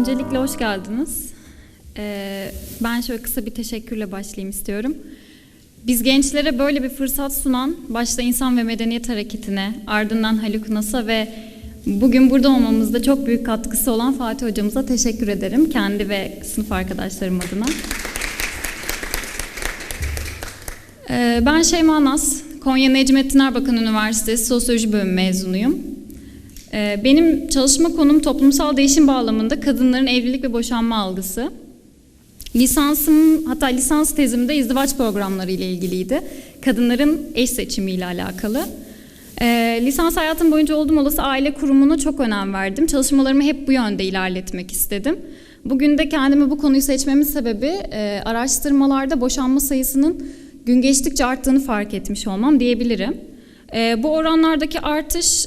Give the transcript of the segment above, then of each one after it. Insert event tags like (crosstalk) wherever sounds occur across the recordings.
Öncelikle hoş geldiniz. Ee, ben şöyle kısa bir teşekkürle başlayayım istiyorum. Biz gençlere böyle bir fırsat sunan başta İnsan ve Medeniyet Hareketi'ne, ardından Haluk Nas'a ve bugün burada olmamızda çok büyük katkısı olan Fatih Hocamıza teşekkür ederim. Kendi ve sınıf arkadaşlarım adına. Ee, ben Şeyma Naz, Konya Necmettin Erbakan Üniversitesi Sosyoloji Bölümü mezunuyum. Ee, Benim çalışma konum toplumsal değişim bağlamında kadınların evlilik ve boşanma algısı. Lisansım, hatta lisans tezimde izdivaç programları ile ilgiliydi. Kadınların eş seçimiyle alakalı. Ee, lisans hayatım boyunca olduğum olası aile kurumuna çok önem verdim. Çalışmalarımı hep bu yönde ilerletmek istedim. Bugün de kendimi bu konuyu seçmemin sebebi e, araştırmalarda boşanma sayısının gün geçtikçe arttığını fark etmiş olmam diyebilirim. E, bu oranlardaki artış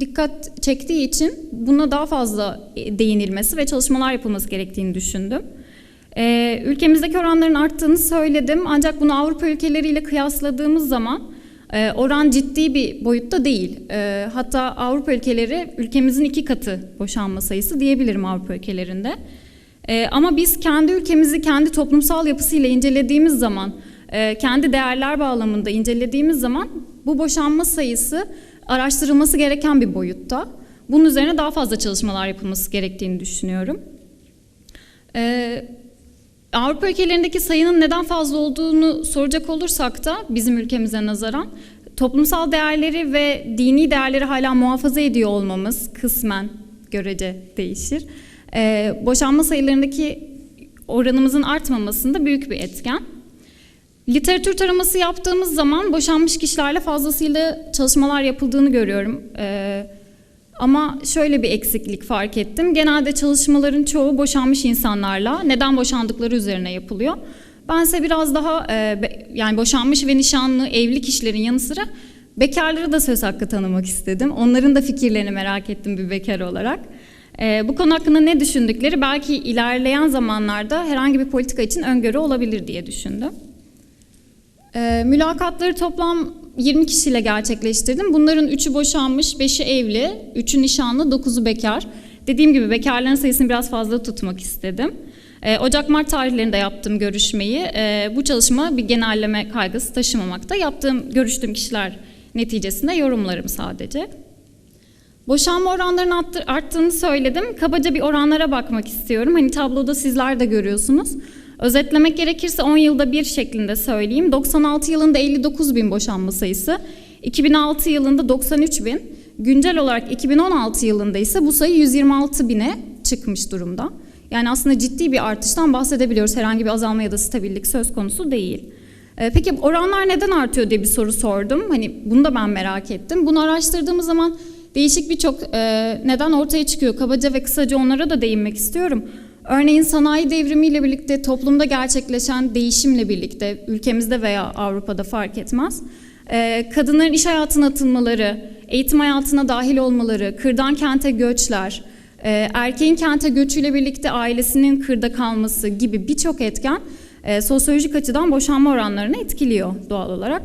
dikkat çektiği için buna daha fazla e, değinilmesi ve çalışmalar yapılması gerektiğini düşündüm. Ee, ülkemizdeki oranların arttığını söyledim ancak bunu Avrupa ülkeleriyle kıyasladığımız zaman e, oran ciddi bir boyutta değil. E, hatta Avrupa ülkeleri ülkemizin iki katı boşanma sayısı diyebilirim Avrupa ülkelerinde. E, ama biz kendi ülkemizi kendi toplumsal yapısıyla incelediğimiz zaman, e, kendi değerler bağlamında incelediğimiz zaman bu boşanma sayısı araştırılması gereken bir boyutta. Bunun üzerine daha fazla çalışmalar yapılması gerektiğini düşünüyorum. Ee, Avrupa ülkelerindeki sayının neden fazla olduğunu soracak olursak da bizim ülkemize nazaran toplumsal değerleri ve dini değerleri hala muhafaza ediyor olmamız kısmen görece değişir. Ee, boşanma sayılarındaki oranımızın artmamasında büyük bir etken. Literatür taraması yaptığımız zaman boşanmış kişilerle fazlasıyla çalışmalar yapıldığını görüyorum. Ee, ama şöyle bir eksiklik fark ettim. Genelde çalışmaların çoğu boşanmış insanlarla neden boşandıkları üzerine yapılıyor. Bense biraz daha e, yani boşanmış ve nişanlı evli kişilerin yanı sıra bekarlara da söz hakkı tanımak istedim. Onların da fikirlerini merak ettim bir bekar olarak. E, bu konu hakkında ne düşündükleri belki ilerleyen zamanlarda herhangi bir politika için öngörü olabilir diye düşündüm. E, mülakatları toplam 20 kişiyle gerçekleştirdim. Bunların 3'ü boşanmış, 5'i evli, 3'ü nişanlı, 9'u bekar. Dediğim gibi bekarların sayısını biraz fazla tutmak istedim. E, Ocak-Mart tarihlerinde yaptığım görüşmeyi, e, bu çalışma bir genelleme kaygısı taşımamakta. Yaptığım, görüştüğüm kişiler neticesinde yorumlarım sadece. Boşanma oranlarının arttı- arttığını söyledim. Kabaca bir oranlara bakmak istiyorum. Hani tabloda sizler de görüyorsunuz. Özetlemek gerekirse 10 yılda bir şeklinde söyleyeyim. 96 yılında 59 bin boşanma sayısı, 2006 yılında 93 bin, güncel olarak 2016 yılında ise bu sayı 126 bine çıkmış durumda. Yani aslında ciddi bir artıştan bahsedebiliyoruz. Herhangi bir azalma ya da stabillik söz konusu değil. Ee, Peki oranlar neden artıyor diye bir soru sordum. Hani bunu da ben merak ettim. Bunu araştırdığımız zaman değişik birçok e, neden ortaya çıkıyor. Kabaca ve kısaca onlara da değinmek istiyorum. Örneğin sanayi devrimiyle birlikte toplumda gerçekleşen değişimle birlikte ülkemizde veya Avrupa'da fark etmez. e, kadınların iş hayatına atılmaları, eğitim hayatına dahil olmaları, kırdan kente göçler, e, erkeğin kente göçüyle birlikte ailesinin kırda kalması gibi birçok etken e, sosyolojik açıdan boşanma oranlarını etkiliyor doğal olarak.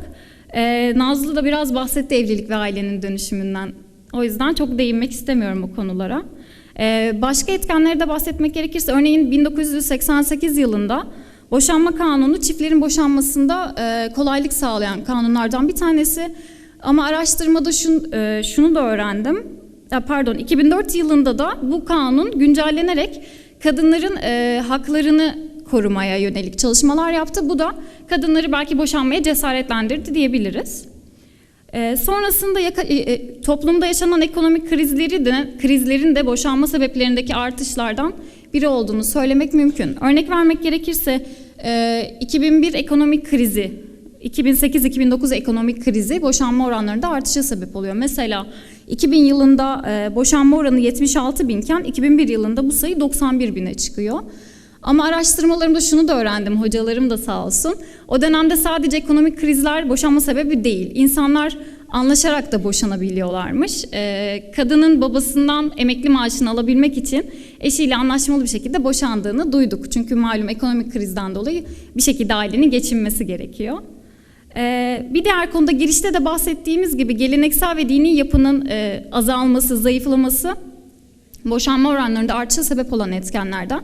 E, Nazlı da biraz bahsetti evlilik ve ailenin dönüşümünden. O yüzden çok değinmek istemiyorum bu konulara. Ee, Başka etkenleri de bahsetmek gerekirse örneğin 1988 yılında boşanma kanunu çiftlerin boşanmasında e, kolaylık sağlayan kanunlardan bir tanesi. Ama araştırmada şun, e, şunu da öğrendim. Pardon 2004 yılında da bu kanun güncellenerek kadınların e, haklarını korumaya yönelik çalışmalar yaptı. Bu da kadınları belki boşanmaya cesaretlendirdi diyebiliriz. Ee, sonrasında yaka- e, e, toplumda yaşanan ekonomik krizleri de krizlerin de boşanma sebeplerindeki artışlardan biri olduğunu söylemek mümkün. Örnek vermek gerekirse e, 2001 ekonomik krizi, 2008-2009 ekonomik krizi boşanma oranlarında artışa sebep oluyor. Mesela 2000 yılında e, boşanma oranı 76 binken 2001 yılında bu sayı 91 bine çıkıyor. Ama araştırmalarımda şunu da öğrendim, hocalarım da sağ olsun. O dönemde sadece ekonomik krizler boşanma sebebi değil. İnsanlar anlaşarak da boşanabiliyorlarmış. Ee, kadının babasından emekli maaşını alabilmek için eşiyle anlaşmalı bir şekilde boşandığını duyduk. Çünkü malum ekonomik krizden dolayı bir şekilde ailenin geçinmesi gerekiyor. Ee, bir diğer konuda girişte de bahsettiğimiz gibi geleneksel ve dini yapının e, azalması, zayıflaması boşanma oranlarında artışa sebep olan etkenlerden.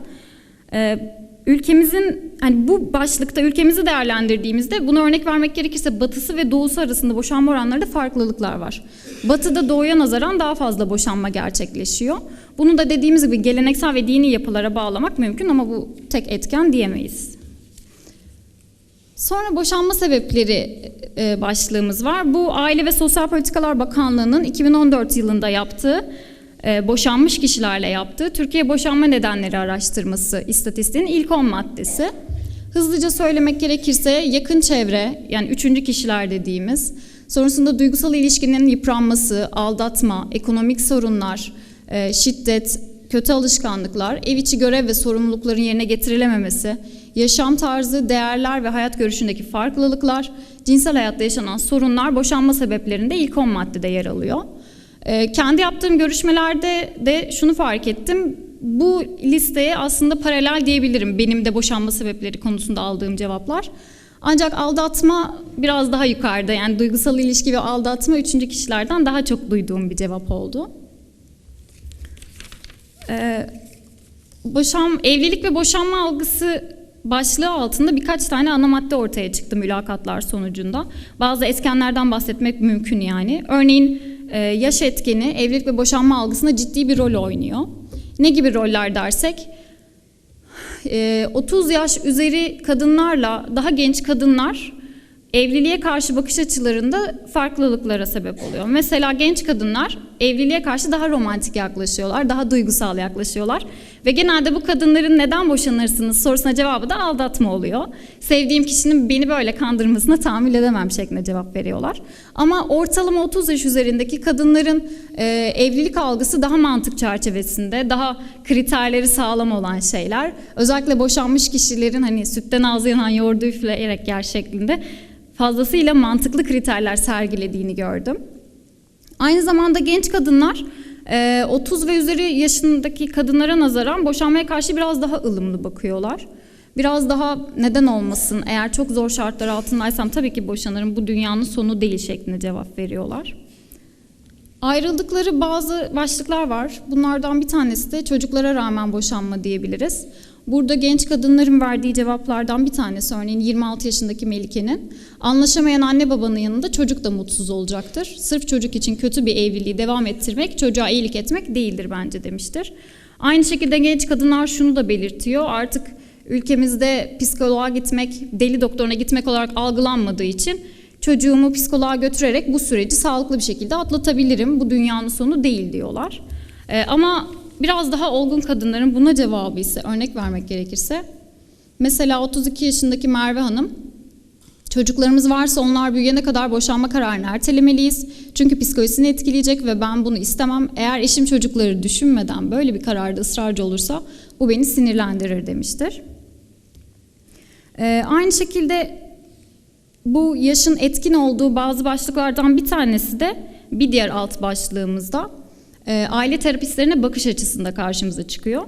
Ee, ülkemizin hani bu başlıkta ülkemizi değerlendirdiğimizde bunu örnek vermek gerekirse batısı ve doğusu arasında boşanma oranlarında farklılıklar var. Batıda doğuya nazaran daha fazla boşanma gerçekleşiyor. Bunu da dediğimiz gibi geleneksel ve dini yapılara bağlamak mümkün ama bu tek etken diyemeyiz. Sonra boşanma sebepleri e, başlığımız var. Bu Aile ve Sosyal Politikalar Bakanlığı'nın 2014 yılında yaptığı boşanmış kişilerle yaptığı Türkiye Boşanma Nedenleri Araştırması istatistiğinin ilk 10 maddesi. Hızlıca söylemek gerekirse yakın çevre yani üçüncü kişiler dediğimiz, sonrasında duygusal ilişkinin yıpranması, aldatma, ekonomik sorunlar, e, şiddet, kötü alışkanlıklar, ev içi görev ve sorumlulukların yerine getirilememesi, yaşam tarzı, değerler ve hayat görüşündeki farklılıklar, cinsel hayatta yaşanan sorunlar boşanma sebeplerinde ilk 10 maddede yer alıyor. Ee, kendi yaptığım görüşmelerde de şunu fark ettim. Bu listeye aslında paralel diyebilirim benim de boşanma sebepleri konusunda aldığım cevaplar. Ancak aldatma biraz daha yukarıda yani duygusal ilişki ve aldatma üçüncü kişilerden daha çok duyduğum bir cevap oldu. Ee, boşan, evlilik ve boşanma algısı başlığı altında birkaç tane ana madde ortaya çıktı mülakatlar sonucunda. Bazı etkenlerden bahsetmek mümkün yani. Örneğin yaş etkeni evlilik ve boşanma algısında ciddi bir rol oynuyor. Ne gibi roller dersek? 30 e, yaş üzeri kadınlarla daha genç kadınlar evliliğe karşı bakış açılarında farklılıklara sebep oluyor. Mesela genç kadınlar evliliğe karşı daha romantik yaklaşıyorlar, daha duygusal yaklaşıyorlar. Ve genelde bu kadınların neden boşanırsınız sorusuna cevabı da aldatma oluyor. Sevdiğim kişinin beni böyle kandırmasına tahammül edemem şeklinde cevap veriyorlar. Ama ortalama 30 yaş üzerindeki kadınların e, evlilik algısı daha mantık çerçevesinde, daha kriterleri sağlam olan şeyler. Özellikle boşanmış kişilerin hani sütten ağzı yanan yoğurdu üfleyerek yer şeklinde fazlasıyla mantıklı kriterler sergilediğini gördüm. Aynı zamanda genç kadınlar 30 e, ve üzeri yaşındaki kadınlara nazaran boşanmaya karşı biraz daha ılımlı bakıyorlar. Biraz daha neden olmasın eğer çok zor şartlar altındaysam tabii ki boşanırım bu dünyanın sonu değil şeklinde cevap veriyorlar. Ayrıldıkları bazı başlıklar var. Bunlardan bir tanesi de çocuklara rağmen boşanma diyebiliriz. Burada genç kadınların verdiği cevaplardan bir tanesi örneğin 26 yaşındaki Melike'nin anlaşamayan anne babanın yanında çocuk da mutsuz olacaktır. Sırf çocuk için kötü bir evliliği devam ettirmek çocuğa iyilik etmek değildir bence demiştir. Aynı şekilde genç kadınlar şunu da belirtiyor artık ülkemizde psikoloğa gitmek, deli doktoruna gitmek olarak algılanmadığı için çocuğumu psikoloğa götürerek bu süreci sağlıklı bir şekilde atlatabilirim. Bu dünyanın sonu değil diyorlar. Ee, ama Biraz daha olgun kadınların buna cevabı ise örnek vermek gerekirse mesela 32 yaşındaki Merve Hanım Çocuklarımız varsa onlar büyüyene kadar boşanma kararını ertelemeliyiz. Çünkü psikolojisini etkileyecek ve ben bunu istemem. Eğer eşim çocukları düşünmeden böyle bir kararda ısrarcı olursa bu beni sinirlendirir demiştir. Ee, aynı şekilde bu yaşın etkin olduğu bazı başlıklardan bir tanesi de bir diğer alt başlığımızda e, aile terapistlerine bakış açısında karşımıza çıkıyor.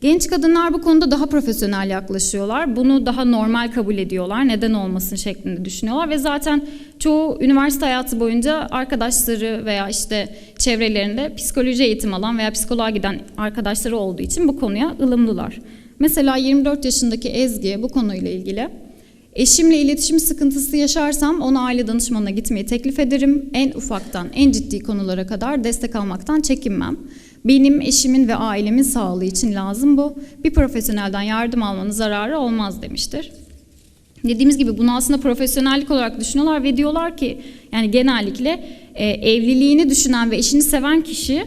Genç kadınlar bu konuda daha profesyonel yaklaşıyorlar. Bunu daha normal kabul ediyorlar. Neden olmasın şeklinde düşünüyorlar ve zaten çoğu üniversite hayatı boyunca arkadaşları veya işte çevrelerinde psikoloji eğitim alan veya psikoloğa giden arkadaşları olduğu için bu konuya ılımlılar. Mesela 24 yaşındaki Ezgi bu konuyla ilgili Eşimle iletişim sıkıntısı yaşarsam ona aile danışmanına gitmeyi teklif ederim. En ufaktan en ciddi konulara kadar destek almaktan çekinmem. Benim eşimin ve ailemin sağlığı için lazım bu. Bir profesyonelden yardım almanın zararı olmaz demiştir. Dediğimiz gibi bunu aslında profesyonellik olarak düşünüyorlar ve diyorlar ki yani genellikle e, evliliğini düşünen ve eşini seven kişi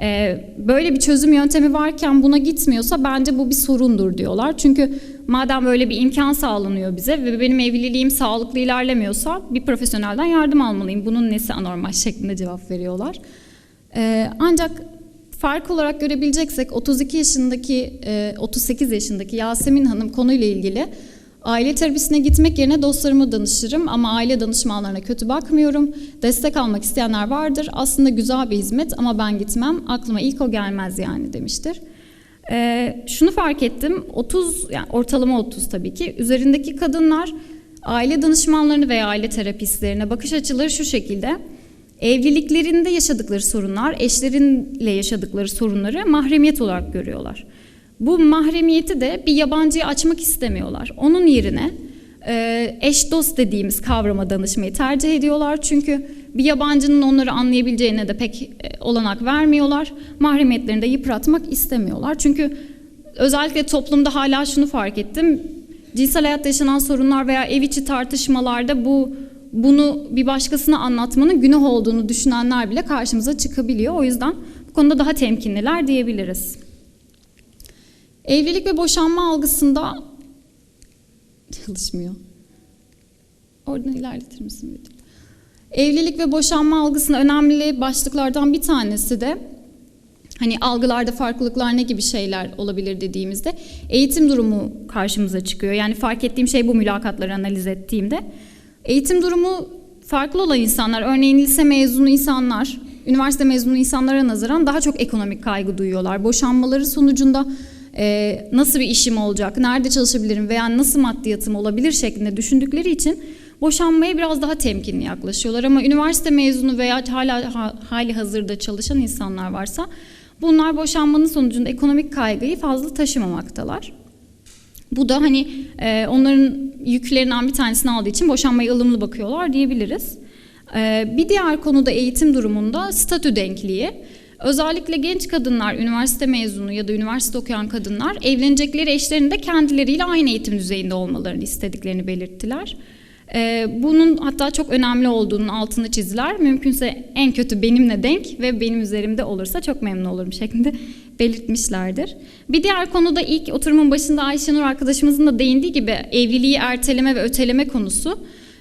e, böyle bir çözüm yöntemi varken buna gitmiyorsa bence bu bir sorundur diyorlar. Çünkü madem böyle bir imkan sağlanıyor bize ve benim evliliğim sağlıklı ilerlemiyorsa bir profesyonelden yardım almalıyım. Bunun nesi anormal şeklinde cevap veriyorlar. E, ancak fark olarak görebileceksek 32 yaşındaki, 38 yaşındaki Yasemin Hanım konuyla ilgili Aile terapisine gitmek yerine dostlarıma danışırım ama aile danışmanlarına kötü bakmıyorum. Destek almak isteyenler vardır. Aslında güzel bir hizmet ama ben gitmem. Aklıma ilk o gelmez yani demiştir. Ee, şunu fark ettim. 30 yani ortalama 30 tabii ki. Üzerindeki kadınlar aile danışmanlarını veya aile terapistlerine bakış açıları şu şekilde. evliliklerinde yaşadıkları sorunlar, eşlerinle yaşadıkları sorunları mahremiyet olarak görüyorlar. Bu mahremiyeti de bir yabancıya açmak istemiyorlar. Onun yerine e, eş dost dediğimiz kavrama danışmayı tercih ediyorlar. Çünkü bir yabancının onları anlayabileceğine de pek e, olanak vermiyorlar. Mahremiyetlerini de yıpratmak istemiyorlar. Çünkü özellikle toplumda hala şunu fark ettim. Cinsel hayatta yaşanan sorunlar veya ev içi tartışmalarda bu bunu bir başkasına anlatmanın günah olduğunu düşünenler bile karşımıza çıkabiliyor. O yüzden bu konuda daha temkinliler diyebiliriz. Evlilik ve boşanma algısında (laughs) çalışmıyor. Oradan ilerletir misin? Evlilik ve boşanma algısında önemli başlıklardan bir tanesi de hani algılarda farklılıklar ne gibi şeyler olabilir dediğimizde eğitim durumu karşımıza çıkıyor. Yani fark ettiğim şey bu mülakatları analiz ettiğimde. Eğitim durumu farklı olan insanlar, örneğin lise mezunu insanlar, üniversite mezunu insanlara nazaran daha çok ekonomik kaygı duyuyorlar. Boşanmaları sonucunda e, nasıl bir işim olacak, nerede çalışabilirim veya nasıl maddiyatım olabilir şeklinde düşündükleri için boşanmaya biraz daha temkinli yaklaşıyorlar. Ama üniversite mezunu veya hala ha- hali hazırda çalışan insanlar varsa bunlar boşanmanın sonucunda ekonomik kaygıyı fazla taşımamaktalar. Bu da hani e, onların yüklerinden bir tanesini aldığı için boşanmaya ılımlı bakıyorlar diyebiliriz. E, bir diğer konuda eğitim durumunda statü denkliği. Özellikle genç kadınlar, üniversite mezunu ya da üniversite okuyan kadınlar evlenecekleri eşlerinin de kendileriyle aynı eğitim düzeyinde olmalarını istediklerini belirttiler. E, bunun hatta çok önemli olduğunun altını çizdiler. Mümkünse en kötü benimle denk ve benim üzerimde olursa çok memnun olurum şeklinde belirtmişlerdir. Bir diğer konu da ilk oturumun başında Ayşenur arkadaşımızın da değindiği gibi evliliği erteleme ve öteleme konusu.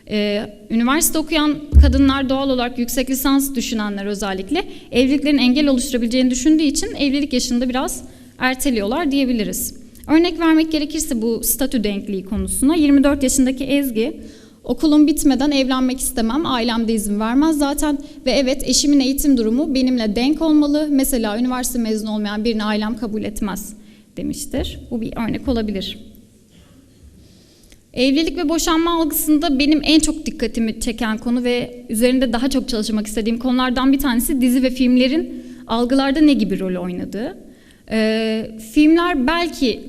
Ee, üniversite okuyan kadınlar doğal olarak yüksek lisans düşünenler özellikle evliliklerin engel oluşturabileceğini düşündüğü için evlilik yaşında biraz erteliyorlar diyebiliriz. Örnek vermek gerekirse bu statü denkliği konusuna 24 yaşındaki Ezgi Okulum bitmeden evlenmek istemem, ailem de izin vermez zaten ve evet eşimin eğitim durumu benimle denk olmalı. Mesela üniversite mezunu olmayan birini ailem kabul etmez demiştir. Bu bir örnek olabilir. Evlilik ve boşanma algısında benim en çok dikkatimi çeken konu ve üzerinde daha çok çalışmak istediğim konulardan bir tanesi dizi ve filmlerin algılarda ne gibi rol oynadığı. Ee, filmler belki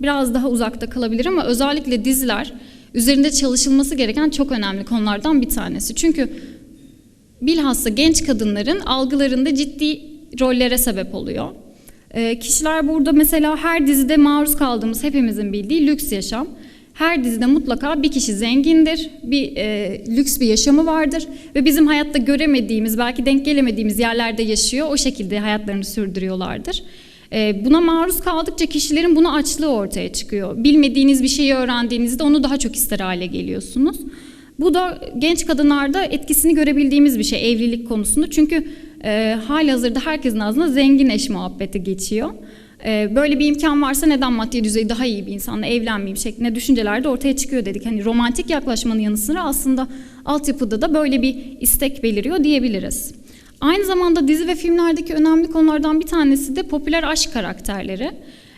biraz daha uzakta kalabilir ama özellikle diziler üzerinde çalışılması gereken çok önemli konulardan bir tanesi. Çünkü bilhassa genç kadınların algılarında ciddi rollere sebep oluyor. Ee, kişiler burada mesela her dizide maruz kaldığımız hepimizin bildiği lüks yaşam. Her dizide mutlaka bir kişi zengindir, bir e, lüks bir yaşamı vardır ve bizim hayatta göremediğimiz, belki denk gelemediğimiz yerlerde yaşıyor, o şekilde hayatlarını sürdürüyorlardır. E, buna maruz kaldıkça kişilerin buna açlığı ortaya çıkıyor. Bilmediğiniz bir şeyi öğrendiğinizde onu daha çok ister hale geliyorsunuz. Bu da genç kadınlarda etkisini görebildiğimiz bir şey evlilik konusunda. Çünkü e, hali hazırda herkesin ağzına zengin eş muhabbeti geçiyor. E, böyle bir imkan varsa neden maddi düzey daha iyi bir insanla evlenmeyeyim şeklinde düşünceler de ortaya çıkıyor dedik. Hani romantik yaklaşmanın yanı sıra aslında altyapıda da böyle bir istek beliriyor diyebiliriz. Aynı zamanda dizi ve filmlerdeki önemli konulardan bir tanesi de popüler aşk karakterleri.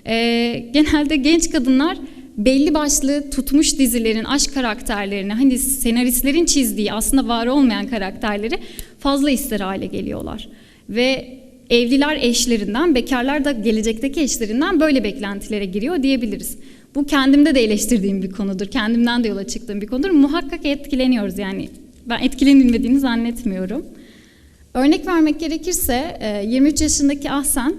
Ee, genelde genç kadınlar belli başlı tutmuş dizilerin aşk karakterlerini, hani senaristlerin çizdiği aslında var olmayan karakterleri fazla ister hale geliyorlar. Ve evliler eşlerinden, bekarlar da gelecekteki eşlerinden böyle beklentilere giriyor diyebiliriz. Bu kendimde de eleştirdiğim bir konudur. Kendimden de yola çıktığım bir konudur. Muhakkak etkileniyoruz yani. Ben etkilenilmediğini zannetmiyorum. Örnek vermek gerekirse 23 yaşındaki Ahsen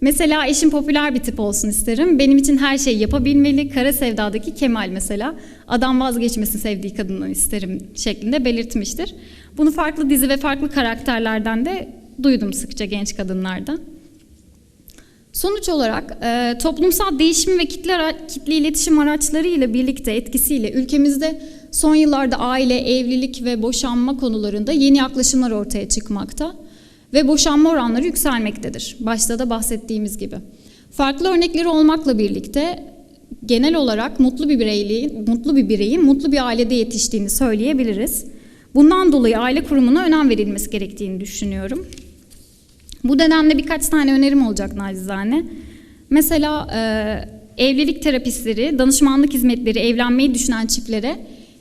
mesela eşim popüler bir tip olsun isterim. Benim için her şeyi yapabilmeli. Kara Sevda'daki Kemal mesela adam vazgeçmesin sevdiği kadından isterim şeklinde belirtmiştir. Bunu farklı dizi ve farklı karakterlerden de duydum sıkça genç kadınlardan. Sonuç olarak e, toplumsal değişim ve kitle, kitle iletişim araçları ile birlikte etkisiyle ülkemizde son yıllarda aile, evlilik ve boşanma konularında yeni yaklaşımlar ortaya çıkmakta ve boşanma oranları yükselmektedir. Başta da bahsettiğimiz gibi. Farklı örnekleri olmakla birlikte genel olarak mutlu bir bireyin, mutlu bir bireyin mutlu bir ailede yetiştiğini söyleyebiliriz. Bundan dolayı aile kurumuna önem verilmesi gerektiğini düşünüyorum. Bu nedenle birkaç tane önerim olacak nacizane. Mesela e, evlilik terapistleri, danışmanlık hizmetleri evlenmeyi düşünen çiftlere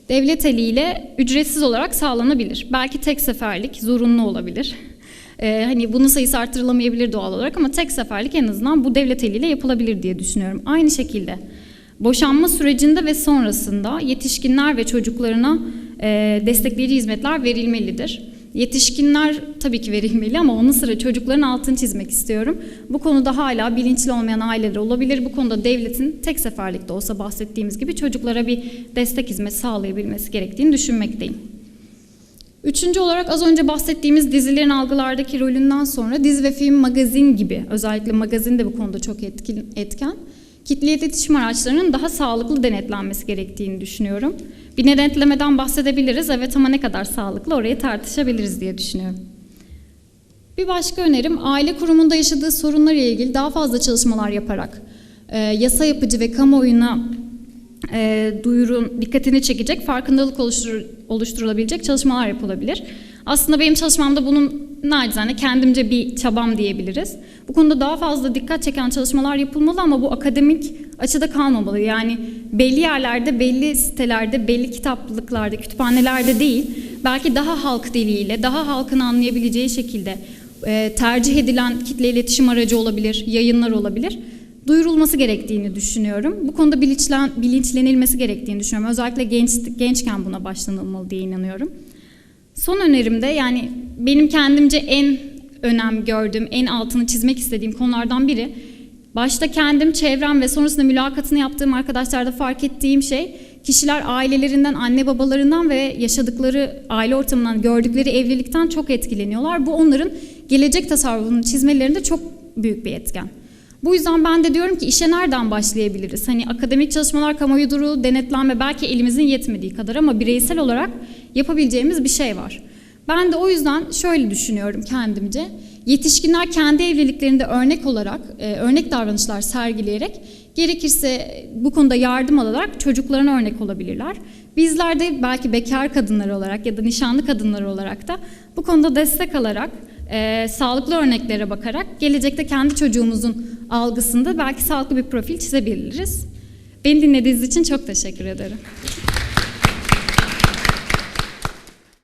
devlet eliyle ücretsiz olarak sağlanabilir. Belki tek seferlik, zorunlu olabilir. Ee, hani bunun sayısı artırılamayabilir doğal olarak ama tek seferlik en azından bu devlet eliyle yapılabilir diye düşünüyorum. Aynı şekilde boşanma sürecinde ve sonrasında yetişkinler ve çocuklarına e, destekleyici hizmetler verilmelidir. Yetişkinler tabii ki verilmeli ama onun sıra çocukların altını çizmek istiyorum. Bu konuda hala bilinçli olmayan aileler olabilir. Bu konuda devletin tek seferlikte olsa bahsettiğimiz gibi çocuklara bir destek hizmeti sağlayabilmesi gerektiğini düşünmekteyim. Üçüncü olarak az önce bahsettiğimiz dizilerin algılardaki rolünden sonra dizi ve film magazin gibi özellikle magazin de bu konuda çok etkin, etken. Kitle iletişim araçlarının daha sağlıklı denetlenmesi gerektiğini düşünüyorum. Bir denetlemeden bahsedebiliriz evet ama ne kadar sağlıklı orayı tartışabiliriz diye düşünüyorum. Bir başka önerim aile kurumunda yaşadığı sorunlar ile ilgili daha fazla çalışmalar yaparak e, yasa yapıcı ve kamuoyuna e, duyurun dikkatini çekecek farkındalık oluştur, oluşturulabilecek çalışmalar yapılabilir. Aslında benim çalışmamda bunun nacizane kendimce bir çabam diyebiliriz. Bu konuda daha fazla dikkat çeken çalışmalar yapılmalı ama bu akademik açıda kalmamalı. Yani belli yerlerde, belli sitelerde, belli kitaplıklarda, kütüphanelerde değil, belki daha halk diliyle, daha halkın anlayabileceği şekilde e, tercih edilen kitle iletişim aracı olabilir, yayınlar olabilir duyurulması gerektiğini düşünüyorum. Bu konuda bilinçlen, bilinçlenilmesi gerektiğini düşünüyorum. Özellikle genç, gençken buna başlanılmalı diye inanıyorum. Son önerimde yani benim kendimce en önem gördüğüm, en altını çizmek istediğim konulardan biri başta kendim, çevrem ve sonrasında mülakatını yaptığım arkadaşlarda fark ettiğim şey kişiler ailelerinden, anne babalarından ve yaşadıkları aile ortamından gördükleri evlilikten çok etkileniyorlar. Bu onların gelecek tasarrufunu çizmelerinde çok büyük bir etken. Bu yüzden ben de diyorum ki işe nereden başlayabiliriz? Hani akademik çalışmalar, kamuoyu duru, denetlenme belki elimizin yetmediği kadar ama bireysel olarak yapabileceğimiz bir şey var. Ben de o yüzden şöyle düşünüyorum kendimce. Yetişkinler kendi evliliklerinde örnek olarak, e, örnek davranışlar sergileyerek gerekirse bu konuda yardım alarak çocuklarına örnek olabilirler. Bizler de belki bekar kadınlar olarak ya da nişanlı kadınlar olarak da bu konuda destek alarak, e, sağlıklı örneklere bakarak gelecekte kendi çocuğumuzun algısında belki sağlıklı bir profil çizebiliriz. Beni dinlediğiniz için çok teşekkür ederim.